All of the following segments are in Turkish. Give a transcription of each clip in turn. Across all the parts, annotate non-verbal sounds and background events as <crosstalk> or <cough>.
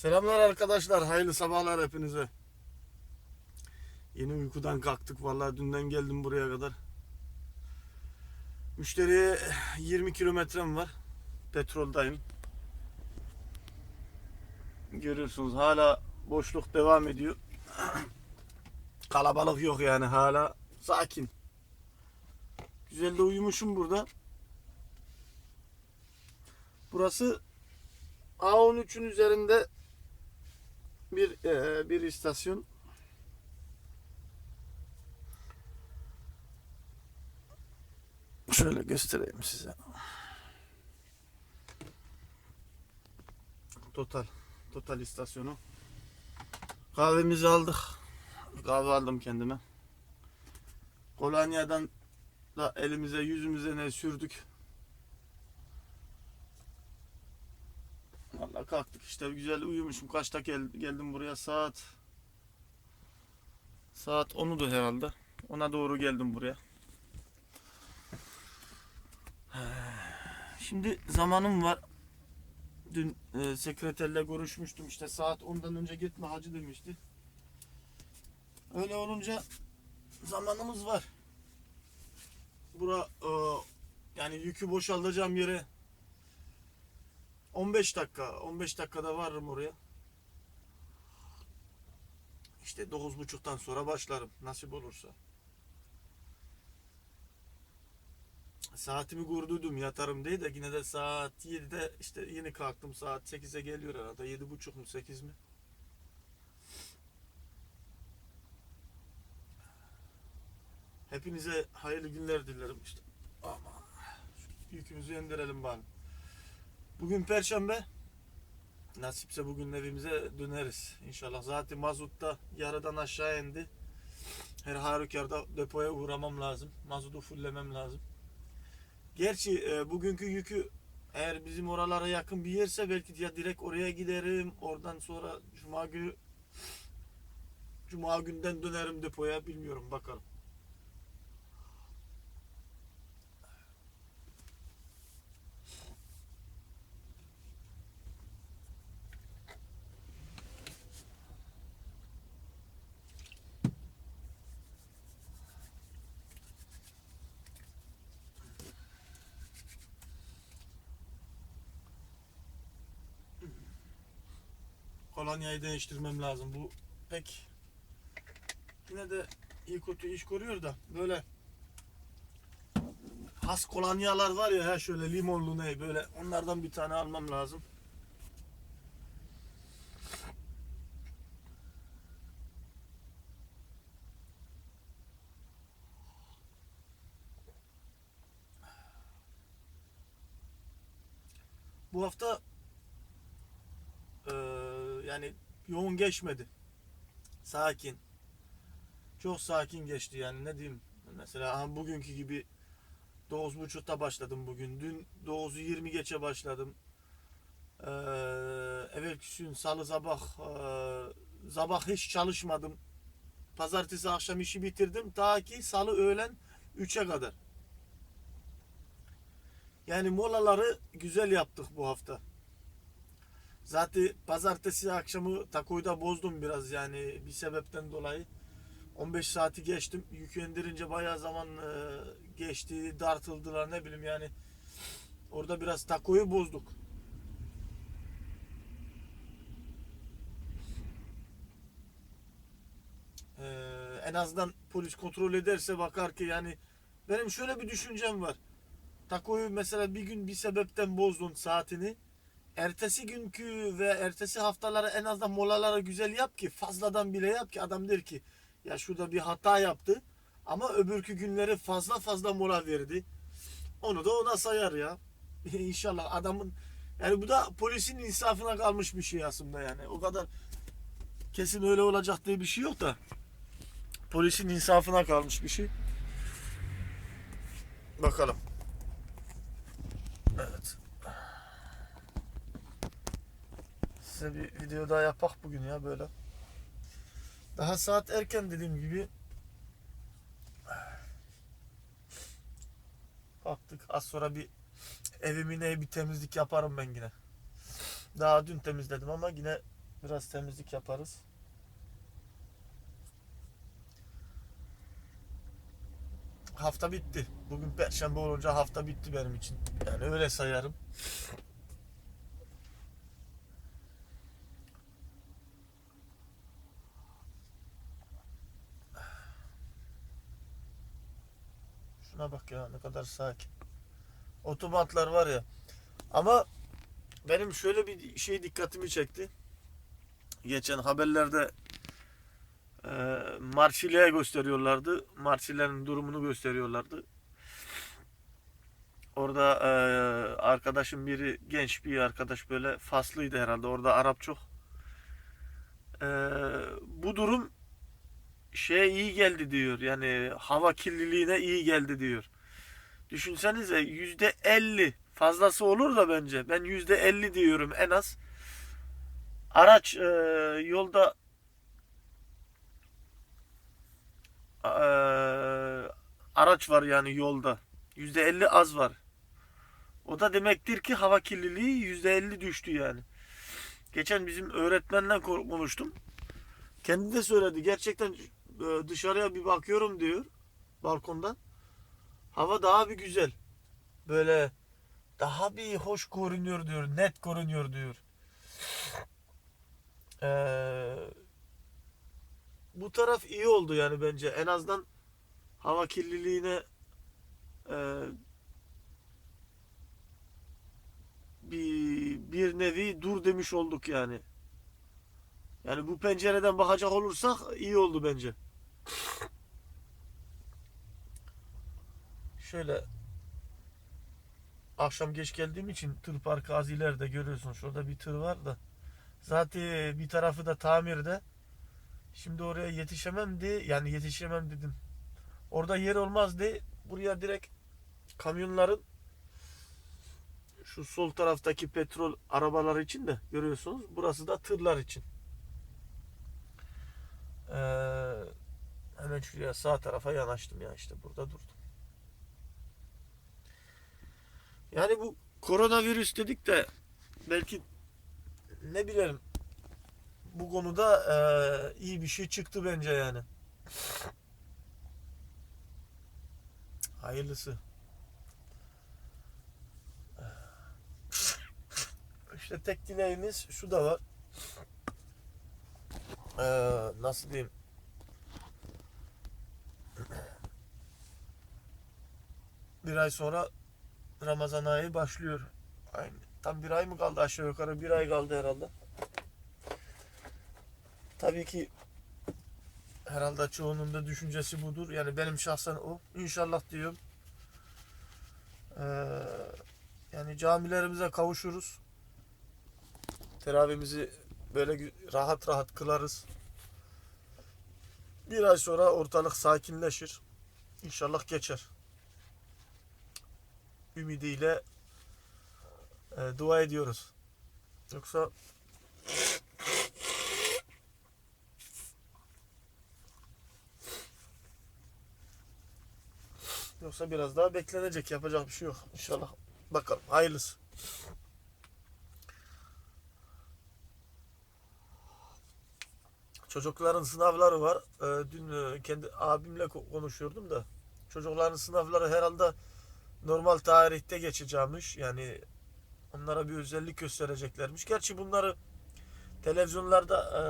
Selamlar arkadaşlar. Hayırlı sabahlar hepinize. Yeni uykudan kalktık. Vallahi dünden geldim buraya kadar. Müşteriye 20 kilometrem var. Petroldayım. Görüyorsunuz hala boşluk devam ediyor. <clears throat> Kalabalık yok yani hala sakin. Güzel de uyumuşum burada. Burası A13'ün üzerinde bir eee, bir istasyon. Şöyle göstereyim size. Total. Total istasyonu. Kahvemizi aldık. Kahve aldım kendime. Kolonya'dan da elimize yüzümüze ne sürdük. Vallahi kalktık işte güzel uyumuşum. Kaçta gel, geldim buraya saat saat 10'udu herhalde. Ona doğru geldim buraya. <sighs> Şimdi zamanım var. Dün e, sekreterle görüşmüştüm işte saat 10'dan önce gitme hacı demişti. Öyle olunca zamanımız var. Bura e, yani yükü boşaltacağım yere 15 dakika, 15 dakikada varırım oraya. İşte 9.30'dan sonra başlarım nasip olursa. Saatimi kurduydum yatarım diye de yine de saat 7'de işte yeni kalktım saat 8'e geliyor herhalde 7.30 mu 8 mi? Hepinize hayırlı günler dilerim işte. Ama yükümüzü indirelim bari. Bugün perşembe. Nasipse bugün evimize döneriz. İnşallah. Zaten mazutta yarıdan aşağı indi. Her halükarda depoya uğramam lazım. Mazotu fullemem lazım. Gerçi e, bugünkü yükü eğer bizim oralara yakın bir yerse belki ya direkt oraya giderim. Oradan sonra cuma günü cuma günden dönerim depoya bilmiyorum bakalım. Kolonyayı değiştirmem lazım. Bu pek yine de iyi kötü iş görüyor da böyle has kolonyalar var ya ha şöyle limonlu ne böyle onlardan bir tane almam lazım. Bu hafta yani yoğun geçmedi. Sakin. Çok sakin geçti yani ne diyeyim. Mesela bugünkü gibi 9.30'da başladım bugün. Dün 9'u 20 geçe başladım. Ee, evvelki gün salı sabah e, sabah hiç çalışmadım. Pazartesi akşam işi bitirdim. Ta ki salı öğlen 3'e kadar. Yani molaları güzel yaptık bu hafta. Zaten pazartesi akşamı takoyu bozdum biraz yani bir sebepten dolayı. 15 saati geçtim. Yükü indirince bayağı zaman e, geçti. Dartıldılar ne bileyim yani. Orada biraz takoyu bozduk. E, en azından polis kontrol ederse bakar ki yani benim şöyle bir düşüncem var. Takoyu mesela bir gün bir sebepten bozdun saatini ertesi günkü ve ertesi haftalara en azından molaları güzel yap ki fazladan bile yap ki adam der ki ya şurada bir hata yaptı ama öbürkü günleri fazla fazla mola verdi. Onu da ona sayar ya. <laughs> İnşallah adamın yani bu da polisin insafına kalmış bir şey aslında yani. O kadar kesin öyle olacak diye bir şey yok da polisin insafına kalmış bir şey. Bakalım. Evet. Size bir video daha yapak bugün ya böyle. Daha saat erken dediğim gibi. Kalktık. Az sonra bir evimi ne bir temizlik yaparım ben yine. Daha dün temizledim ama yine Biraz temizlik yaparız. Hafta bitti. Bugün perşembe olunca hafta bitti benim için. Yani öyle sayarım. Şuna bak ya ne kadar sakin. Otomatlar var ya. Ama benim şöyle bir şey dikkatimi çekti. Geçen haberlerde e, Marsilya'ya gösteriyorlardı. Marsilya'nın durumunu gösteriyorlardı. Orada e, arkadaşım biri genç bir arkadaş böyle Faslıydı herhalde. Orada Arap çok. E, bu durum şeye iyi geldi diyor. Yani hava kirliliğine iyi geldi diyor. Düşünsenize yüzde elli fazlası olur da bence. Ben yüzde elli diyorum en az. Araç e, yolda e, araç var yani yolda. Yüzde elli az var. O da demektir ki hava kirliliği yüzde elli düştü yani. Geçen bizim öğretmenle ko- konuştum. Kendi de söyledi. Gerçekten dışarıya bir bakıyorum diyor balkondan. Hava daha bir güzel. Böyle daha bir hoş görünüyor diyor. Net görünüyor diyor. Ee, bu taraf iyi oldu yani bence. En azından hava kirliliğine e, bir, bir nevi dur demiş olduk yani. Yani bu pencereden bakacak olursak iyi oldu bence. Şöyle akşam geç geldiğim için tır parkı az ileride görüyorsun. Şurada bir tır var da. Zaten bir tarafı da tamirde. Şimdi oraya yetişemem diye yani yetişemem dedim. Orada yer olmaz diye buraya direkt kamyonların şu sol taraftaki petrol arabaları için de görüyorsunuz. Burası da tırlar için. Ee, şuraya sağ tarafa yanaştım ya işte burada durdum. Yani bu koronavirüs dedik de belki ne bilelim bu konuda e, iyi bir şey çıktı bence yani. Hayırlısı. İşte tek dileğimiz şu da var. Ee, nasıl diyeyim? Bir ay sonra Ramazan ayı başlıyor. Aynı. Tam bir ay mı kaldı aşağı yukarı? Bir ay kaldı herhalde. Tabii ki herhalde çoğunun da düşüncesi budur. Yani benim şahsen o. İnşallah diyorum. Ee, yani camilerimize kavuşuruz. Teravihimizi böyle rahat rahat kılarız. Bir ay sonra ortalık sakinleşir. İnşallah geçer. Ümidiyle e, dua ediyoruz. Yoksa Yoksa biraz daha beklenecek. Yapacak bir şey yok. İnşallah. Bakalım. Hayırlısı. Çocukların sınavları var. Ee, dün e, kendi abimle ko- konuşuyordum da. Çocukların sınavları herhalde normal tarihte geçeceğimiş. Yani onlara bir özellik göstereceklermiş. Gerçi bunları televizyonlarda e,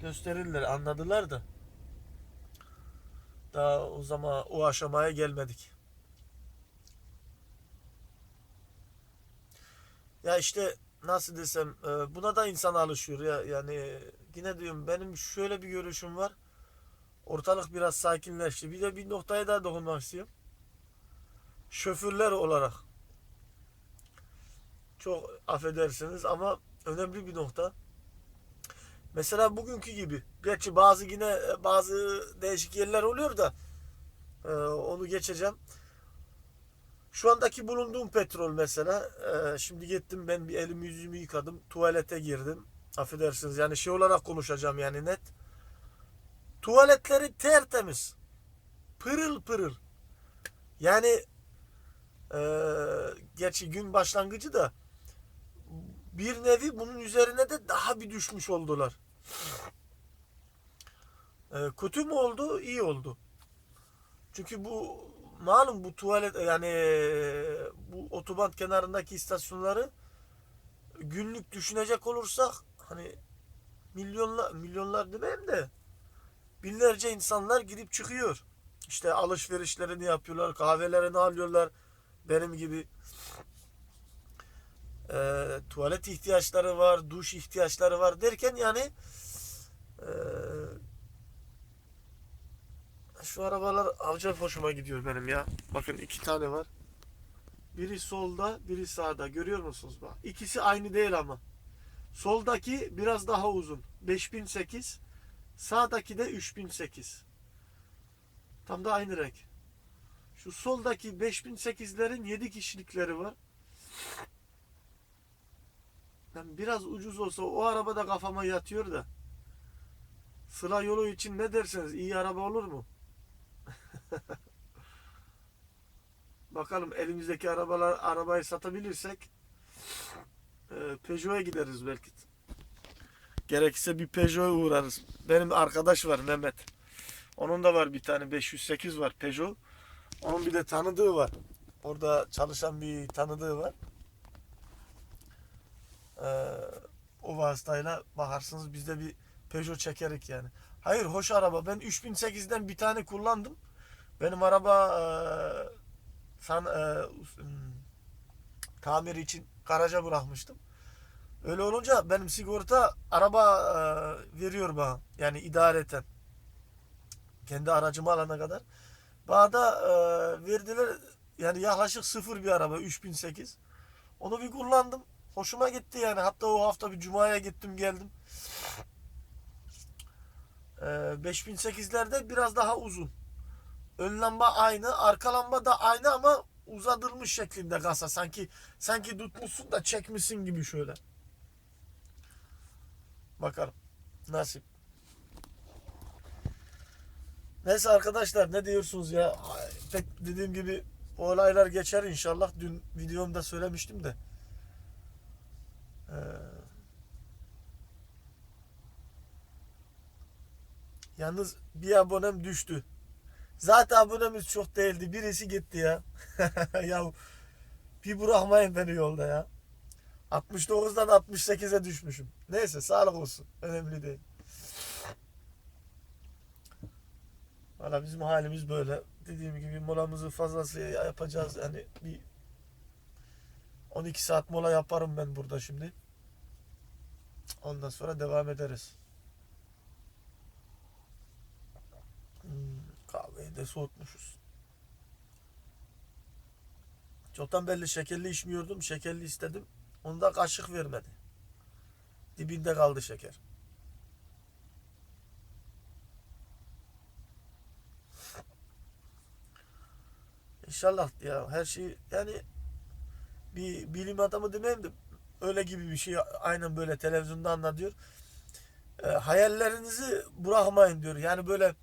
gösterirler, anladılar da. Daha o zaman o aşamaya gelmedik. Ya işte nasıl desem e, buna da insan alışıyor ya yani yine diyorum benim şöyle bir görüşüm var. Ortalık biraz sakinleşti. Bir de bir noktaya daha dokunmak istiyorum. Şoförler olarak çok affedersiniz ama önemli bir nokta. Mesela bugünkü gibi. Gerçi bazı yine bazı değişik yerler oluyor da e, onu geçeceğim. Şu andaki bulunduğum petrol mesela. e, şimdi gittim ben bir elimi yüzümü yıkadım. Tuvalete girdim. Affedersiniz yani şey olarak konuşacağım yani net. Tuvaletleri tertemiz. Pırıl pırıl. Yani e, gerçi gün başlangıcı da bir nevi bunun üzerine de daha bir düşmüş oldular. Ee, kötü mü oldu? İyi oldu. Çünkü bu malum bu tuvalet yani bu otoban kenarındaki istasyonları günlük düşünecek olursak hani milyonlar milyonlar demeyeyim de binlerce insanlar gidip çıkıyor. İşte alışverişlerini yapıyorlar, kahvelerini alıyorlar benim gibi. Ee, tuvalet ihtiyaçları var, duş ihtiyaçları var derken yani ee, şu arabalar acayip hoşuma gidiyor benim ya. Bakın iki tane var. Biri solda, biri sağda. Görüyor musunuz? Bak. İkisi aynı değil ama. Soldaki biraz daha uzun. 5008. Sağdaki de 3008. Tam da aynı renk. Şu soldaki 5008'lerin 7 kişilikleri var. Yani biraz ucuz olsa o araba da kafama yatıyor da. Sıra yolu için ne dersiniz? İyi araba olur mu? <laughs> Bakalım elimizdeki arabalar arabayı satabilirsek e, Peugeot'a gideriz belki. Gerekirse bir Peugeot'a uğrarız. Benim arkadaş var Mehmet. Onun da var bir tane 508 var Peugeot. Onun bir de tanıdığı var. Orada çalışan bir tanıdığı var. Ee, o vasıtayla bakarsınız biz de bir Peugeot çekerik yani. Hayır hoş araba. Ben 3008'den bir tane kullandım. Benim araba e, san, e, hmm, tamir için garaja bırakmıştım. Öyle olunca benim sigorta araba e, veriyor bana. Yani idareten. Kendi aracımı alana kadar. Bana e, verdiler yani yaklaşık sıfır bir araba 3008. Onu bir kullandım. Hoşuma gitti yani. Hatta o hafta bir cumaya gittim geldim. E, 5008'lerde biraz daha uzun. Ön lamba aynı, arka lamba da aynı ama uzatılmış şeklinde kasa. Sanki sanki tutmuşsun da çekmişsin gibi şöyle. Bakalım. Nasip. Neyse arkadaşlar ne diyorsunuz ya? Pek dediğim gibi olaylar geçer inşallah. Dün videomda söylemiştim de. Ee, yalnız bir abonem düştü. Zaten abonemiz çok değildi. Birisi gitti ya. <laughs> ya bir bırakmayın beni yolda ya. 69'dan 68'e düşmüşüm. Neyse sağlık olsun. Önemli değil. Valla bizim halimiz böyle. Dediğim gibi molamızı fazlası yapacağız. Yani bir 12 saat mola yaparım ben burada şimdi. Ondan sonra devam ederiz. Hmm, kahveyi de soğutmuşuz. Çoktan belli şekerli içmiyordum. Şekerli istedim. Onda kaşık vermedi. Dibinde kaldı şeker. İnşallah ya her şey yani bir bilim adamı demeyeyim de öyle gibi bir şey aynen böyle televizyonda anlatıyor. E, hayallerinizi bırakmayın diyor. Yani böyle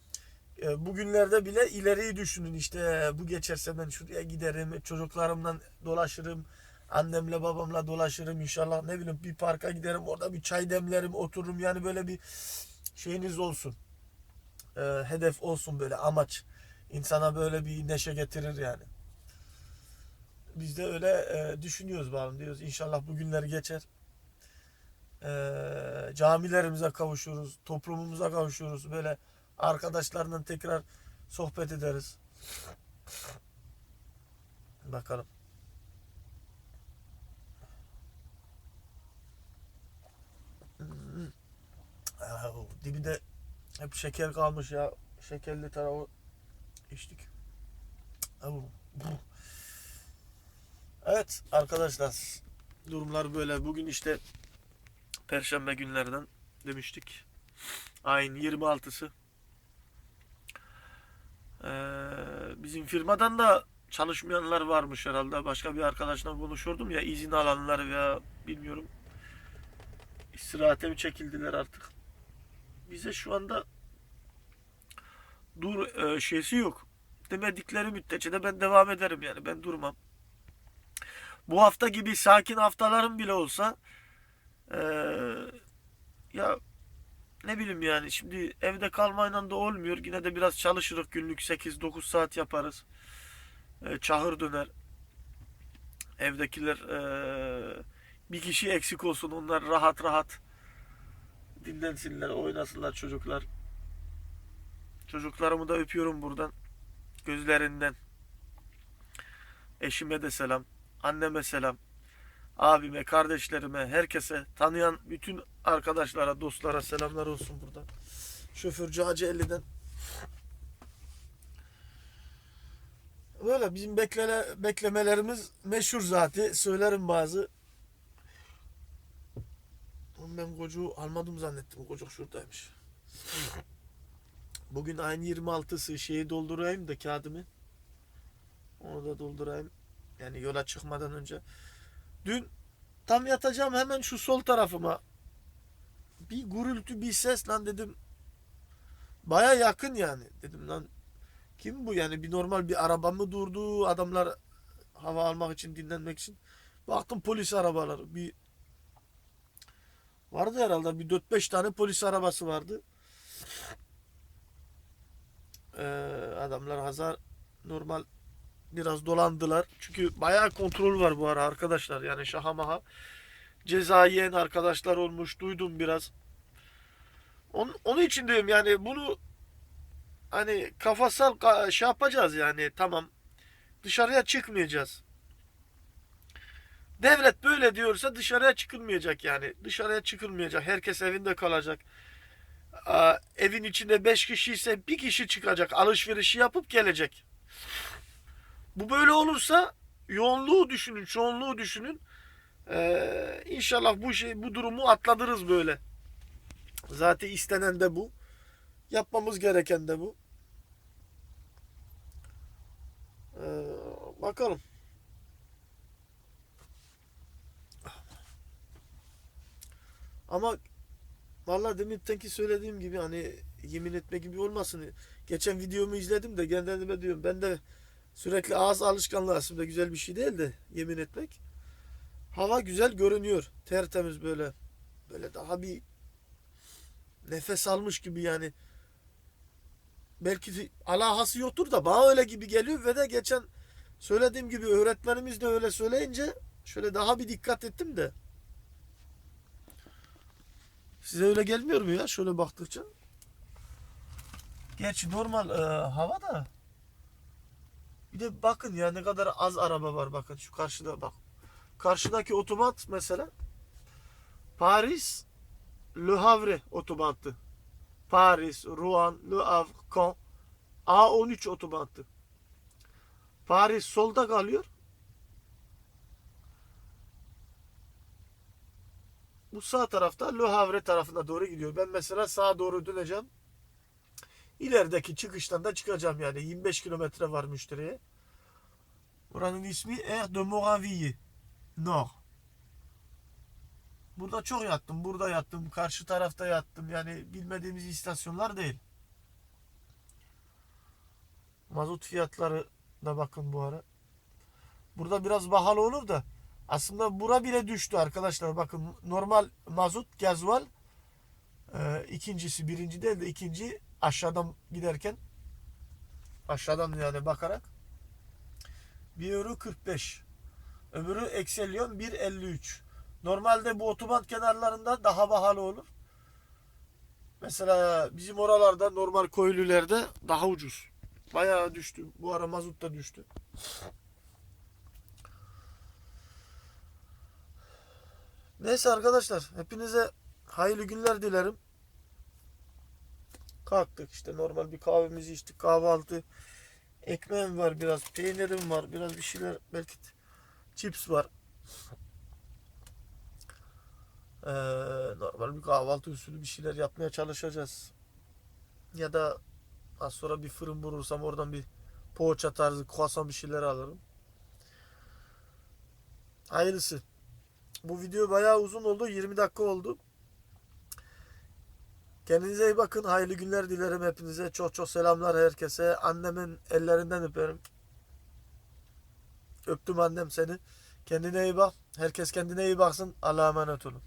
e, bugünlerde bile ileriyi düşünün. İşte e, bu geçerse ben şuraya giderim, çocuklarımla dolaşırım, annemle babamla dolaşırım inşallah. Ne bileyim bir parka giderim, orada bir çay demlerim, otururum. Yani böyle bir şeyiniz olsun. E, hedef olsun böyle amaç. İnsana böyle bir neşe getirir yani. Biz de öyle e, düşünüyoruz bakalım diyoruz. İnşallah bu günler geçer. E, camilerimize kavuşuruz, toplumumuza kavuşuruz. Böyle arkadaşlarla tekrar sohbet ederiz. Bakalım. Ah, Dibinde hep şeker kalmış ya. Şekerli tarafı bu. Evet arkadaşlar durumlar böyle. Bugün işte Perşembe günlerden demiştik. Ayın 26'sı. Ee, bizim firmadan da çalışmayanlar varmış herhalde. Başka bir arkadaşla konuşuyordum ya izin alanlar veya bilmiyorum istirahate mi çekildiler artık. Bize şu anda dur e, şeysi yok. Demedikleri müddetçe de ben devam ederim yani ben durmam. Bu hafta gibi sakin haftalarım bile olsa Ya ne bileyim yani şimdi evde kalmayla da olmuyor. Yine de biraz çalışırız günlük 8-9 saat yaparız. Ee, çahır döner. Evdekiler ee, bir kişi eksik olsun onlar rahat rahat dinlensinler, oynasınlar çocuklar. Çocuklarımı da öpüyorum buradan. Gözlerinden. Eşime de selam. Anneme selam. Abime, kardeşlerime, herkese, tanıyan bütün arkadaşlara, dostlara selamlar olsun buradan. Şoförcü Hacı 50'den. Böyle bizim bekleme, beklemelerimiz meşhur zaten. Söylerim bazı. Ben kocuğu almadım zannettim. Kocuk şuradaymış. Bugün ayın 26'sı şeyi doldurayım da kağıdımı. Onu da doldurayım. Yani yola çıkmadan önce. Dün tam yatacağım hemen şu sol tarafıma bir gürültü bir ses lan dedim. Baya yakın yani. Dedim lan kim bu yani bir normal bir araba mı durdu adamlar hava almak için dinlenmek için. Baktım polis arabaları bir vardı herhalde bir 4-5 tane polis arabası vardı. Ee, adamlar hazar normal biraz dolandılar. Çünkü bayağı kontrol var bu ara arkadaşlar. Yani şaha maha. Ceza yiyen arkadaşlar olmuş. Duydum biraz. Onun, onun için diyorum yani bunu hani kafasal ka- şey yapacağız yani tamam. Dışarıya çıkmayacağız. Devlet böyle diyorsa dışarıya çıkılmayacak yani. Dışarıya çıkılmayacak. Herkes evinde kalacak. Evin içinde 5 kişi ise bir kişi çıkacak. Alışverişi yapıp gelecek. Bu böyle olursa yoğunluğu düşünün, çoğunluğu düşünün. Ee, inşallah bu şey, bu durumu atlatırız böyle. Zaten istenen de bu. Yapmamız gereken de bu. Ee, bakalım. Ama vallahi demintenki söylediğim gibi hani yemin etme gibi olmasın. Geçen videomu izledim de kendime diyorum ben de Sürekli ağız alışkanlığı aslında güzel bir şey değil de yemin etmek. Hava güzel görünüyor. Tertemiz böyle. Böyle daha bir nefes almış gibi yani. Belki alakası yoktur da bana öyle gibi geliyor ve de geçen söylediğim gibi öğretmenimiz de öyle söyleyince şöyle daha bir dikkat ettim de. Size öyle gelmiyor mu ya şöyle baktıkça? Gerçi normal e, hava da bir de bakın ya ne kadar az araba var bakın şu karşıda bak. Karşıdaki otomat mesela Paris Le Havre otobanttı. Paris, Rouen, Le Havre, Caen A13 otobanttı. Paris solda kalıyor. Bu sağ tarafta Le Havre tarafına doğru gidiyor. Ben mesela sağa doğru döneceğim. İlerideki çıkıştan da çıkacağım yani 25 kilometre var müşteriye. Buranın ismi Air de Moraville. Nord. Burada çok yattım. Burada yattım. Karşı tarafta yattım. Yani bilmediğimiz istasyonlar değil. Mazot fiyatları da bakın bu ara. Burada biraz pahalı olur da aslında bura bile düştü arkadaşlar. Bakın normal mazot, gazual e, ikincisi birinci değil de ikinci aşağıdan giderken aşağıdan yani bakarak 1 euro 45 öbürü Excellion 1.53 normalde bu otoban kenarlarında daha pahalı olur. Mesela bizim oralarda normal köylülerde daha ucuz. Bayağı düştü. Bu ara mazot da düştü neyse arkadaşlar hepinize hayırlı günler dilerim Kalktık işte normal bir kahvemizi içtik. Kahvaltı. Ekmeğim var biraz. Peynirim var. Biraz bir şeyler belki chips var. Ee, normal bir kahvaltı usulü bir şeyler yapmaya çalışacağız. Ya da az sonra bir fırın bulursam oradan bir poğaça tarzı croissant bir şeyler alırım. Hayırlısı. Bu video bayağı uzun oldu. 20 dakika oldu. Kendinize iyi bakın. Hayırlı günler dilerim hepinize. Çok çok selamlar herkese. Annemin ellerinden öperim. Öptüm annem seni. Kendine iyi bak. Herkes kendine iyi baksın. Allah'a emanet olun.